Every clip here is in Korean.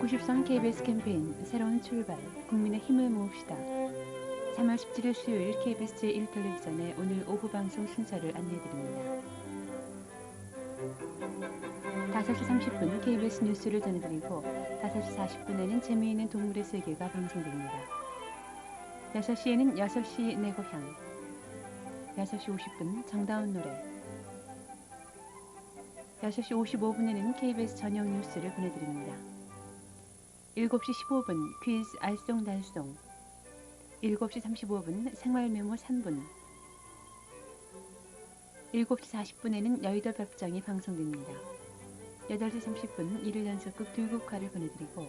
93 KBS 캠페인 새로운 출발 국민의 힘을 모읍시다. 3월 17일 수요일 KBS 제1텔레비전의 오늘 오후 방송 순서를 안내드립니다. 5시 30분 KBS 뉴스를 전해드리고 5시 40분에는 재미있는 동물의 세계가 방송됩니다. 6시에는 6시 내 고향 6시 50분 정다운 노래 6시 55분에는 KBS 저녁 뉴스를 보내드립니다. 7시 15분 퀴즈 알쏭달쏭. 7시 35분 생활 메모 3분. 7시 40분에는 여의도 벽장이 방송됩니다. 8시 30분 일일 연속극 들국화를 보내드리고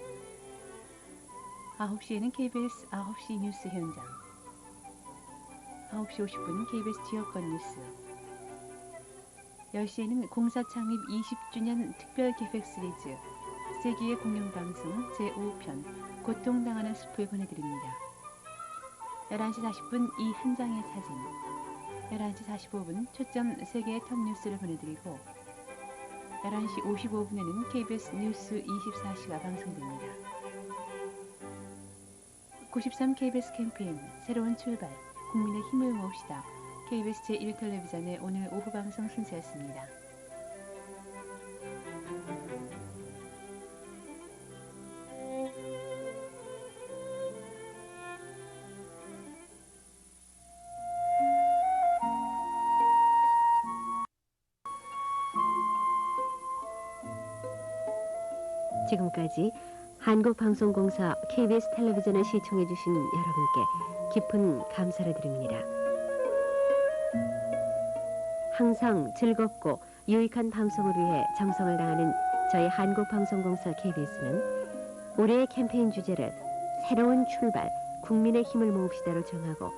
9시에는 KBS 9시 뉴스 현장. 9시 50분 KBS 지역권 뉴스. 10시에는 공사 창립 20주년 특별 기획 시리즈 세기의 공룡방송 제5편 고통당하는 숲을 보내드립니다. 11시 40분 이 한 장의 사진 11시 45분 초점 세계의 톱 뉴스를 보내드리고 11시 55분에는 KBS 뉴스 24시가 방송됩니다. 93 KBS 캠페인 새로운 출발 국민의 힘을 모읍시다. KBS 제1텔레비전의 오늘 오후 방송 순서였습니다. 지금까지 한국방송공사 KBS 텔레비전을 시청해주신 여러분께 깊은 감사를 드립니다. 항상 즐겁고 유익한 방송을 위해 정성을 다하는 저희 한국방송공사 KBS는 올해의 캠페인 주제를 새로운 출발, 국민의 힘을 모읍시다로 정하고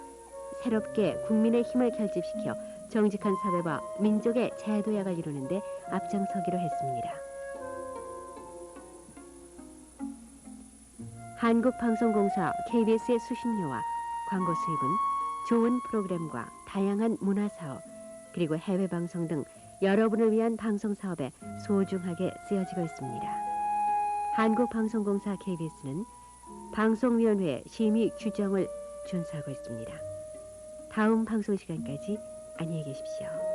새롭게 국민의 힘을 결집시켜 정직한 사회와 민족의 재도약을 이루는데 앞장서기로 했습니다. 한국방송공사 KBS의 수신료와 광고 수입은 좋은 프로그램과 다양한 문화사업 그리고 해외 방송 등 여러분을 위한 방송 사업에 소중하게 쓰여지고 있습니다. 한국방송공사 KBS는 방송위원회 심의 규정을 준수하고 있습니다. 다음 방송 시간까지 안녕히 계십시오.